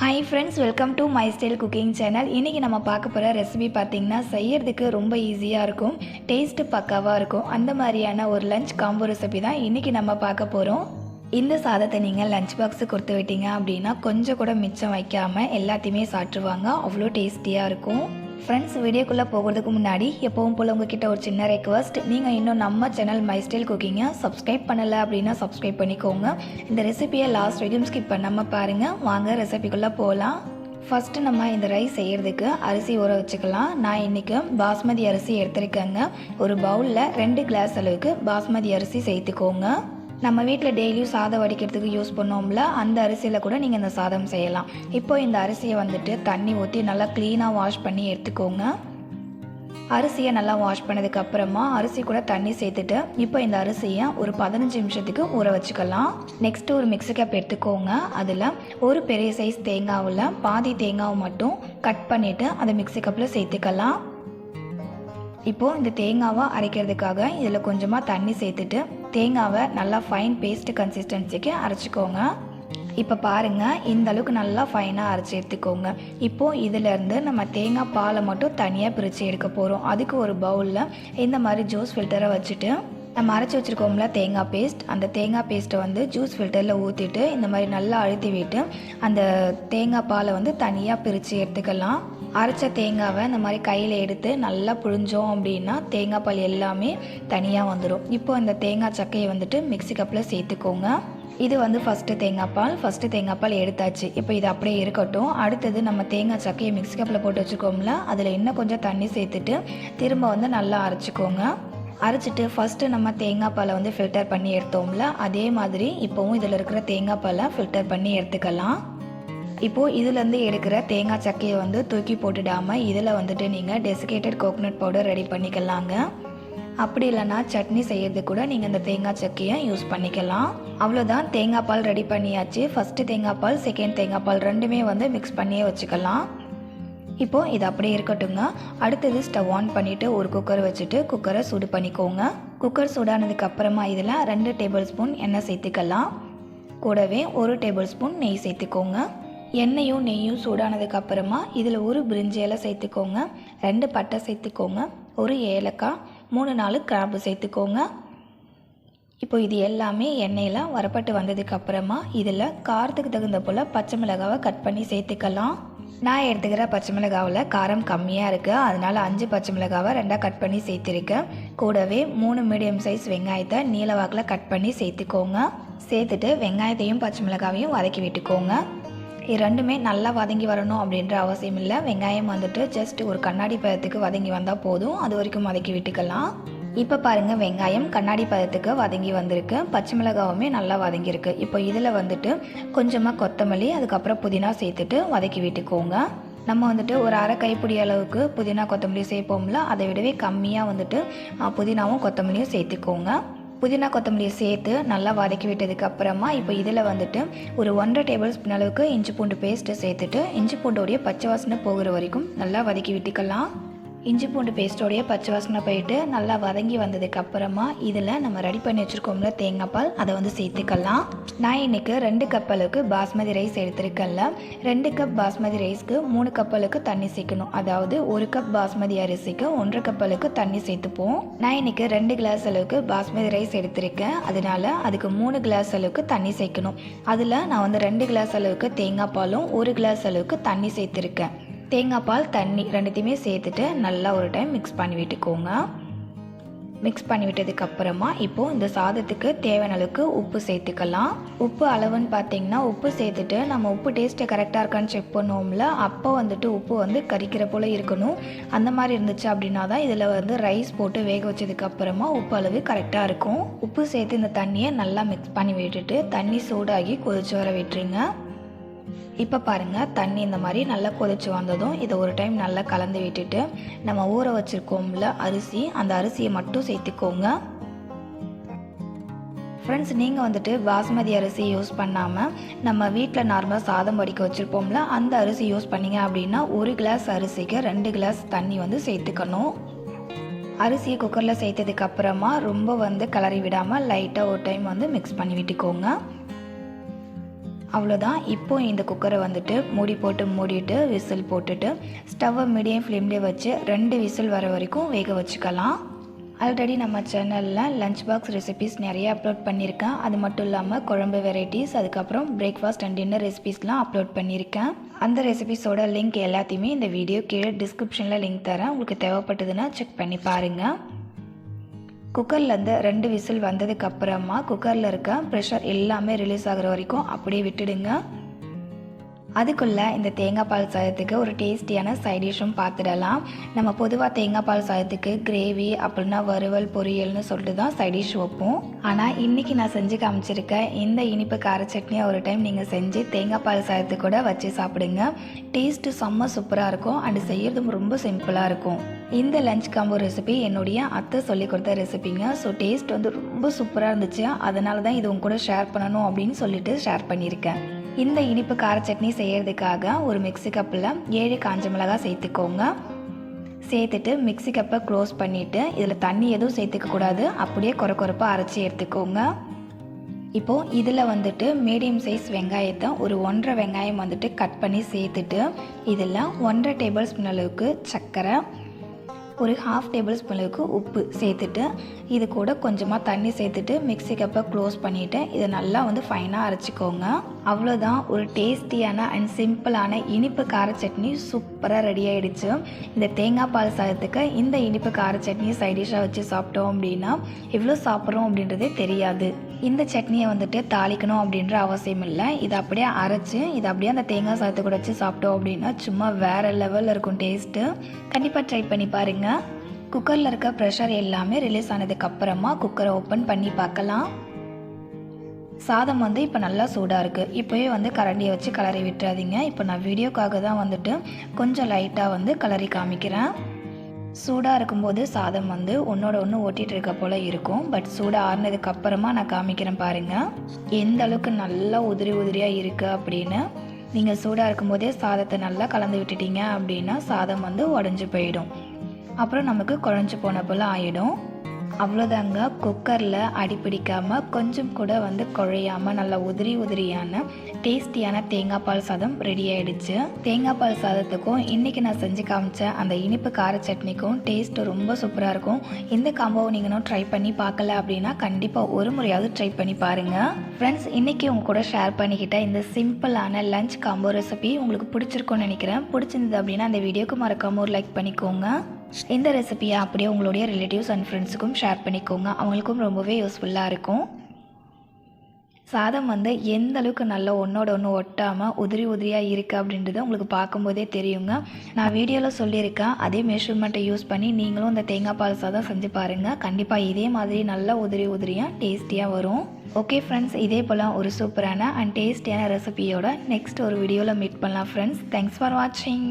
Hi friends welcome to my style cooking channel இன்றைக்கி நம்ம பார்க்க போகிற ரெசிபி பார்த்திங்கன்னா செய்யறதுக்கு ரொம்ப ஈஸியாக இருக்கும் டேஸ்ட்டு பக்காவாக இருக்கும். அந்த மாதிரியான ஒரு லஞ்ச் காம்போ ரெசிபி தான் இன்றைக்கி நம்ம பார்க்க போகிறோம் இந்த சாதத்தை நீங்கள் லஞ்ச் பாக்ஸு கொடுத்து விட்டீங்க அப்படின்னா கொஞ்சம் கூட மிச்சம் வைக்காமல் எல்லாத்தையுமே சாப்பிட்ருவாங்க அவ்வளோ டேஸ்டியாக இருக்கும். ஃப்ரெண்ட்ஸ் வீடியோக்குள்ளே போகிறதுக்கு முன்னாடி எப்பவும் போல் உங்ககிட்ட ஒரு சின்ன ரெக்வஸ்ட் நீங்கள் இன்னும் நம்ம சேனல் மை ஸ்டைல் குக்கிங்கை சப்ஸ்கிரைப் பண்ணலை அப்படின்னா சப்ஸ்கிரைப் பண்ணிக்கோங்க. இந்த ரெசிபியை லாஸ்ட் வரைக்கும் ஸ்கிப் பண்ணாமல் பாருங்கள் வாங்க ரெசிபிக்குள்ளே போகலாம் ஃபஸ்ட்டு நம்ம இந்த ரைஸ் செய்கிறதுக்கு அரிசி ஊற வச்சுக்கலாம். நான் இன்றைக்கி பாஸ்மதி அரிசி எடுத்துருக்கேங்க. ஒரு பவுலில் ரெண்டு கிளாஸ் அளவுக்கு பாஸ்மதி அரிசி சேர்த்துக்கோங்க. நம்ம வீட்டில் டெய்லியும் சாதம் வடிக்கிறதுக்கு யூஸ் பண்ணோம்ல அந்த அரிசியில் கூட நீங்கள் இந்த சாதம் செய்யலாம். இப்போ இந்த அரிசியை வந்துட்டு தண்ணி ஊற்றி நல்லா க்ளீனாக வாஷ் பண்ணி எடுத்துக்கோங்க. அரிசியை நல்லா வாஷ் பண்ணதுக்கு அப்புறமா அரிசி கூட தண்ணி சேர்த்துட்டு இப்போ இந்த அரிசியை ஒரு பதினஞ்சு நிமிஷத்துக்கு ஊற வச்சுக்கலாம். நெக்ஸ்ட்டு ஒரு மிக்ஸி கப் எடுத்துக்கோங்க. அதில் ஒரு பெரிய சைஸ் தேங்காவில் பாதி தேங்காவை மட்டும் கட் பண்ணிவிட்டு அதை மிக்ஸி கப்பில் சேர்த்துக்கலாம். இப்போது இந்த தேங்காவை அரைக்கிறதுக்காக இதில் கொஞ்சமாக தண்ணி சேர்த்துட்டு தேங்காவை நல்லா ஃபைன் பேஸ்ட் கன்சிஸ்டன்சிக்கு அரைச்சிக்கோங்க. இப்போ பாருங்கள் இந்த அளவுக்கு நல்லா ஃபைனாக அரைச்சி எடுத்துக்கோங்க. இப்போது இதிலேருந்து நம்ம தேங்காய் பாலை மட்டும் தனியாக பிரித்து எடுக்க போகிறோம் அதுக்கு ஒரு பவுலில் இந்த மாதிரி ஜூஸ் ஃபில்டரை வச்சுட்டு நம்ம அரைச்சி வச்சுருக்கோம்ல தேங்காய் பேஸ்ட் அந்த தேங்காய் பேஸ்ட்டை வந்து ஜூஸ் ஃபில்டரில் ஊற்றிட்டு இந்த மாதிரி நல்லா அழுத்தி விட்டு அந்த தேங்காய் பாலை வந்து தனியாக பிரித்து எடுத்துக்கலாம். அரைச்ச தேங்காவை இந்த மாதிரி கையில் எடுத்து நல்லா புழிஞ்சோம் அப்படின்னா தேங்காய் பால் எல்லாமே தனியாக வந்துடும் இப்போ இந்த தேங்காய் சக்கையை வந்துட்டு மிக்சி கப்பில் சேர்த்துக்கோங்க. இது வந்து ஃபஸ்ட்டு தேங்காய் பால் ஃபஸ்ட்டு தேங்காய் பால் எடுத்தாச்சு. இப்போ இது அப்படியே இருக்கட்டும். அடுத்தது நம்ம தேங்காய் சக்கையை மிக்ஸி கப்பில் போட்டு வச்சுக்கோம்ல அதில் இன்னும் கொஞ்சம் தண்ணி சேர்த்துட்டு திரும்ப வந்து நல்லா அரைச்சிக்கோங்க. அரைச்சிட்டு ஃபஸ்ட்டு நம்ம தேங்காய் பாலை வந்து ஃபில்டர் பண்ணி எடுத்தோம்ல அதே மாதிரி இப்போவும் இதில் இருக்கிற தேங்காய் பாலை ஃபில்டர் பண்ணி எடுத்துக்கலாம். இப்போது இதுலேருந்து எடுக்கிற தேங்காய் சக்கையை வந்து தூக்கி போட்டுடாமல் இதில் வந்துட்டு நீங்கள் டெசிகேட்டட் கோகோனட் பவுடர் ரெடி பண்ணிக்கலாங்க. அப்படி இல்லைன்னா சட்னி செய்யறது கூட நீங்கள் இந்த தேங்காய் சக்கையை யூஸ் பண்ணிக்கலாம். அவ்வளோதான் தேங்காய் பால் ரெடி பண்ணியாச்சு. ஃபஸ்ட்டு தேங்காய் பால் செகண்ட் தேங்காய் பால் ரெண்டுமே வந்து மிக்ஸ் பண்ணியே வச்சுக்கலாம். இப்போது இது அப்படியே இருக்கட்டுங்க அடுத்தது ஸ்டவ் ஆன் பண்ணிவிட்டு ஒரு குக்கர் வச்சுட்டு குக்கரை சூடு பண்ணிக்கோங்க. குக்கர் சூடானதுக்கு அப்புறமா இதில் ரெண்டு டேபிள் ஸ்பூன் எண்ணெய் சேர்த்துக்கலாம். கூடவே ஒரு டேபிள் ஸ்பூன் நெய் சேர்த்துக்கோங்க. எண்ணெயும் நெய்யும் சூடானதுக்கு அப்புறமா இதில் ஒரு பிரிஞ்சி இலை சேர்த்துக்கோங்க. ரெண்டு பட்டை சேர்த்துக்கோங்க. ஒரு ஏலக்காய் மூணு நாலு கிராம்பு சேர்த்துக்கோங்க. இப்போ இது எல்லாமே எண்ணெயில் வரப்பட்டு வந்ததுக்கு அப்புறமா இதில் காரத்துக்கு தகுந்த போல் பச்சை மிளகாவை கட் பண்ணி சேர்த்துக்கலாம். நான் எடுத்துக்கிற பச்சை மிளகாவில் காரம் கம்மியாக இருக்குது அதனால் அஞ்சு பச்சை மிளகாவை ரெண்டாக கட் பண்ணி சேர்த்துருக்கேன். கூடவே மூணு மீடியம் சைஸ் வெங்காயத்தை நீளவாக்கில் கட் பண்ணி சேர்த்துக்கோங்க. சேர்த்துட்டு வெங்காயத்தையும் பச்சை மிளகாவையும் வதக்கி விட்டுக்கோங்க. இது ரெண்டுமே நல்லா வதங்கி வரணும் அப்படின்ற அவசியம் இல்லை. வெங்காயம் வந்துட்டு ஜஸ்ட் ஒரு கண்ணாடி பதத்துக்கு வதங்கி வந்தால் போதும். அது வரைக்கும் வதக்கி விட்டுக்கலாம். இப்போ பாருங்கள் வெங்காயம் கண்ணாடி பதத்துக்கு வதங்கி வந்திருக்கு. பச்சை மிளகாவுமே நல்லா வதங்கியிருக்கு. இப்போ இதில் வந்துட்டு கொஞ்சமாக கொத்தமல்லி அதுக்கப்புறம் புதினா சேர்த்துட்டு வதக்கி விட்டுக்கோங்க. நம்ம வந்துட்டு ஒரு அரை கைப்பிடி அளவுக்கு புதினா கொத்தமல்லி சேர்ப்போம்ல அதை விடவே கம்மியாக வந்துட்டு புதினாவும் கொத்தமல்லியும் சேர்த்துக்கோங்க. புதினா கொத்தமல்லியை சேர்த்து நல்லா வதக்கி விட்டதுக்கு அப்புறமா இப்போ இதில் வந்துட்டு ஒரு ஒன்றரை டேபிள் ஸ்பூன் அளவுக்கு இஞ்சி பூண்டு பேஸ்ட்டு சேர்த்துட்டு இஞ்சி பூண்டோடைய பச்சை வாசனை போகிற வரைக்கும் நல்லா வதக்கி விட்டுக்கலாம். இஞ்சி பூண்டு பேஸ்ட்டோடைய பச்சை வாசனை போயிட்டு நல்லா வதங்கி வந்ததுக்கு அப்புறமா இதில் நம்ம ரெடி பண்ணி வச்சுருக்கோம்ல தேங்காய் பால் அதை வந்து சேர்த்துக்கலாம். நான் இன்னைக்கு ரெண்டு கப் அளவுக்கு பாஸ்மதி ரைஸ் எடுத்திருக்கேன்ல. ரெண்டு கப் பாஸ்மதி ரைஸ்க்கு மூணு கப் அளவுக்கு தண்ணி சேர்க்கணும். அதாவது ஒரு கப் பாஸ்மதி அரிசிக்கு ஒன்றரை கப் அளவுக்கு தண்ணி சேர்த்துப்போம். நான் இன்னைக்கு ரெண்டு கிளாஸ் அளவுக்கு பாஸ்மதி ரைஸ் எடுத்திருக்கேன். அதனால அதுக்கு மூணு கிளாஸ் அளவுக்கு தண்ணி சேர்க்கணும். அதில் நான் வந்து ரெண்டு கிளாஸ் அளவுக்கு தேங்காய் பாலும் ஒரு கிளாஸ் அளவுக்கு தண்ணி சேர்த்துருக்கேன். தேங்காய் பால் தண்ணி ரெண்டுத்தையுமே சேர்த்துட்டு நல்லா ஒரு டைம் மிக்ஸ் பண்ணி விட்டுக்கோங்க. மிக்ஸ் பண்ணி விட்டதுக்கப்புறமா இப்போது இந்த சாதத்துக்கு தேவையான அளவுக்கு உப்பு சேர்த்துக்கலாம். உப்பு அளவுன்னு பார்த்தீங்கன்னா உப்பு சேர்த்துட்டு நம்ம உப்பு டேஸ்ட்டு கரெக்டாக இருக்கான்னு செக் பண்ணுவோம்ல அப்போ வந்துட்டு உப்பு வந்து கரிக்கிற போல் இருக்கணும். அந்த மாதிரி இருந்துச்சு அப்படின்னா தான் இதில் வந்து ரைஸ் போட்டு வேக வச்சதுக்கப்புறமா உப்பு அளவு கரெக்டாக இருக்கும். உப்பு சேர்த்து இந்த தண்ணியை நல்லா மிக்ஸ் பண்ணி விட்டுட்டு தண்ணி சூடாகி கொதிச்சு வர விட்டுருங்க. இப்போ பாருங்கள் தண்ணி இந்த மாதிரி நல்லா கொதிச்சு வந்ததும் இதை ஒரு டைம் நல்லா கலந்து விட்டுட்டு நம்ம ஊற வச்சுருக்கோம்ல அரிசி அந்த அரிசியை மட்டும் சேர்த்துக்கோங்க. ஃப்ரெண்ட்ஸ் நீங்கள் வந்துட்டு பாஸ்மதி அரிசி யூஸ் பண்ணாமல் நம்ம வீட்டில் நார்மலாக சாதம் வடிக்க வச்சுருப்போம்ல அந்த அரிசி யூஸ் பண்ணீங்க அப்படின்னா ஒரு கிளாஸ் அரிசிக்கு ரெண்டு கிளாஸ் தண்ணி வந்து சேர்த்துக்கணும். அரிசியை குக்கரில் சேர்த்ததுக்கப்புறமா ரொம்ப வந்து கலரி விடாமல் லைட்டாக ஒரு டைம் வந்து மிக்ஸ் பண்ணி விட்டுக்கோங்க. அவ்வளோதான் இப்போ இந்த குக்கரை வந்துட்டு மூடி போட்டு மூடிட்டு விசில் போட்டுட்டு ஸ்டவ்வை மீடியம் ஃப்ளேம்லேயே வச்சு ரெண்டு விசில் வர வரைக்கும் வேக வச்சுக்கலாம். ஆல்ரெடி நம்ம சேனலில் லஞ்ச் பாக்ஸ் ரெசிபிஸ் நிறைய அப்லோட் பண்ணியிருக்கேன். அது மட்டும் இல்லாமல் குழம்பு வெரைட்டிஸ் அதுக்கப்புறம் பிரேக்ஃபாஸ்ட் அண்ட் டின்னர் ரெசிபிஸ்லாம் அப்லோட் பண்ணியிருக்கேன். அந்த ரெசிபிஸோட லிங்க் எல்லாத்தையுமே இந்த வீடியோ கீழே டிஸ்கிரிப்ஷனில் லிங்க் தரேன். உங்களுக்கு தேவைப்பட்டதுன்னா செக் பண்ணி பாருங்கள் குக்கர்லேருந்து ரெண்டு விசில் வந்ததுக்கப்புறமா குக்கரில் இருக்க ப்ரெஷர் எல்லாமே ரிலீஸ் ஆகுற வரைக்கும் அப்படியே விட்டுடுங்க. அதுக்குள்ளே இந்த தேங்காய் பால் சாதத்துக்கு ஒரு டேஸ்டியான சைட் டிஷ்ஷும் பார்த்துடலாம் நம்ம பொதுவாக தேங்காய் பால் சாதத்துக்கு கிரேவி அப்படின்னா வறுவல் பொரியல்னு சொல்லிட்டு தான் சைட் டிஷ் வைப்போம். ஆனால் இன்றைக்கி நான் செஞ்சு காமிச்சிருக்கேன் இந்த இனிப்பு கார சட்னியை ஒரு டைம் நீங்கள் செஞ்சு தேங்காய் பால் சாதத்துக்கு கூட வச்சு சாப்பிடுங்க. டேஸ்ட்டு செம்ம சூப்பராக இருக்கும். அண்ட் செய்யறதும் ரொம்ப சிம்பிளாக இருக்கும். இந்த லஞ்ச் காம்போ ரெசிபி என்னுடைய அத்தை சொல்லி கொடுத்த ரெசிபிங்க ஸோ டேஸ்ட் வந்து ரொம்ப சூப்பராக இருந்துச்சு. அதனால தான் இது உங்க கூட ஷேர் பண்ணணும் அப்படின்னு சொல்லிட்டு ஷேர் பண்ணியிருக்கேன். இந்த இனிப்பு கார சட்னி செய்கிறதுக்காக ஒரு மிக்சி கப்பில் ஏழு காஞ்ச மிளகாய் சேர்த்துக்கோங்க. சேர்த்துட்டு மிக்சி கப்பை க்ளோஸ் பண்ணிவிட்டு இதில் தண்ணி எதுவும் சேர்த்துக்க கூடாது. அப்படியே குறை குறைப்பாக அரைச்சி எடுத்துக்கோங்க. இப்போது இதில் வந்துட்டு மீடியம் சைஸ் வெங்காயத்தை ஒரு ஒன்றரை வெங்காயம் வந்துட்டு கட் பண்ணி சேர்த்துட்டு இதில் ஒன்றரை டேபிள் ஸ்பூன் அளவுக்கு சர்க்கரை ஒரு ஹாஃப் டேபிள் ஸ்பூன் அளவுக்கு உப்பு சேர்த்துட்டு இது கூட கொஞ்சமாக தண்ணி சேர்த்துட்டு மிக்சி கப்பை க்ளோஸ் பண்ணிவிட்டு இதை நல்லா வந்து ஃபைனாக அரைச்சிக்கோங்க. அவ்வளோதான் ஒரு டேஸ்டியான அண்ட் சிம்பிளான இனிப்பு கார சட்னி சூப்பராக ரெடி ஆகிடுச்சு இந்த தேங்காய் பால் சாதத்துக்கு இந்த இனிப்பு கார சட்னி சைடிஷாக வச்சு சாப்பிட்டோம் அப்படின்னா எவ்வளோ சாப்பிட்றோம் அப்படின்றதே தெரியாது. இந்த சட்னியை வந்துட்டு தாளிக்கணும் அப்படின்ற அவசியம் இல்லை. இதை அப்படியே அரைச்சி இதை அப்படியே அந்த தேங்காய் சாதத்தை கூட வச்சு சாப்பிட்டோம் அப்படின்னா சும்மா வேறு லெவலில் இருக்கும் டேஸ்ட்டு கண்டிப்பாக ட்ரை பண்ணி பாருங்கள் குக்கரில் இருக்க ப்ரெஷர் எல்லாமே ரிலீஸ் ஆனதுக்கப்புறமா குக்கரை ஓப்பன் பண்ணி பார்க்கலாம். சாதம் வந்து இப்போ நல்லா சூடாக இருக்குது இப்போயே வந்து கரண்டியை வச்சு கலரி விட்டுறாதீங்க. இப்போ நான் வீடியோக்காக தான் வந்துட்டு கொஞ்சம் லைட்டாக வந்து கலரி காமிக்கிறேன். சூடாக இருக்கும்போது சாதம் வந்து ஒன்றோட ஒன்று ஒட்டிகிட்டு இருக்க போல் இருக்கும். பட் சூடாக ஆறுனதுக்கு அப்புறமா நான் காமிக்கிறேன் பாருங்கள் எந்த அளவுக்கு நல்லா உதிரி உதிரியாக இருக்குது அப்படின்னு. நீங்கள் சூடாக இருக்கும்போதே சாதத்தை நல்லா கலந்து விட்டுட்டீங்க அப்படின்னா சாதம் வந்து உடஞ்சி போயிடும். அப்புறம் நமக்கு குழஞ்சி போன போல் ஆகிடும் அவ்வளோதாங்க. குக்கரில் அடி பிடிக்காமல் கொஞ்சம் கூட வந்து குழையாமல் நல்லா உதிரி உதிரியான டேஸ்டியான தேங்காய் பால் சாதம் ரெடி ஆயிடுச்சு. தேங்காய் பால் சாதத்துக்கும் இன்றைக்கி நான் செஞ்சு காமிச்ச அந்த இனிப்பு கார சட்னிக்கும் டேஸ்ட்டு ரொம்ப சூப்பராக இருக்கும். இந்த காம்போவை நீங்களும் ட்ரை பண்ணி பார்க்கல அப்படின்னா கண்டிப்பாக ஒரு முறையாவது ட்ரை பண்ணி பாருங்கள் ஃப்ரெண்ட்ஸ் இன்றைக்கி உங்கள் கூட ஷேர் பண்ணிக்கிட்ட இந்த சிம்பிளான லஞ்ச் காம்போ ரெசிபி உங்களுக்கு பிடிச்சிருக்கும்னு நினைக்கிறேன். பிடிச்சிருந்தது அப்படின்னா அந்த வீடியோக்கு மறக்காமல் ஒரு லைக் பண்ணிக்கோங்க. இந்த ரெசிபியை அப்படியே உங்களுடைய ரிலேட்டிவ்ஸ் அண்ட் ஃப்ரெண்ட்ஸுக்கும் ஷேர் பண்ணிக்கோங்க. அவங்களுக்கும் ரொம்பவே யூஸ்ஃபுல்லாக இருக்கும். சாதம் வந்து எந்த அளவுக்கு நல்லா ஒன்றோட ஒன்று ஒட்டாமல் உதிரி உதிரியாக இருக்குது அப்படின்றது உங்களுக்கு பார்க்கும்போதே தெரியுங்க. நான் வீடியோவில் சொல்லியிருக்கேன். அதே மெஷர்மெண்ட்டை யூஸ் பண்ணி நீங்களும் இந்த தேங்காய் பால் சாதம் செஞ்சு பாருங்கள் கண்டிப்பாக இதே மாதிரி நல்லா உதிரி உதிரியாக டேஸ்டியாக வரும். ஓகே ஃப்ரெண்ட்ஸ் இதே போல் ஒரு சூப்பரான அண்ட் டேஸ்டியான ரெசிபியோட நெக்ஸ்ட் ஒரு வீடியோவில் மீட் பண்ணலாம் ஃப்ரெண்ட்ஸ் தேங்க்ஸ் ஃபார் வாட்சிங்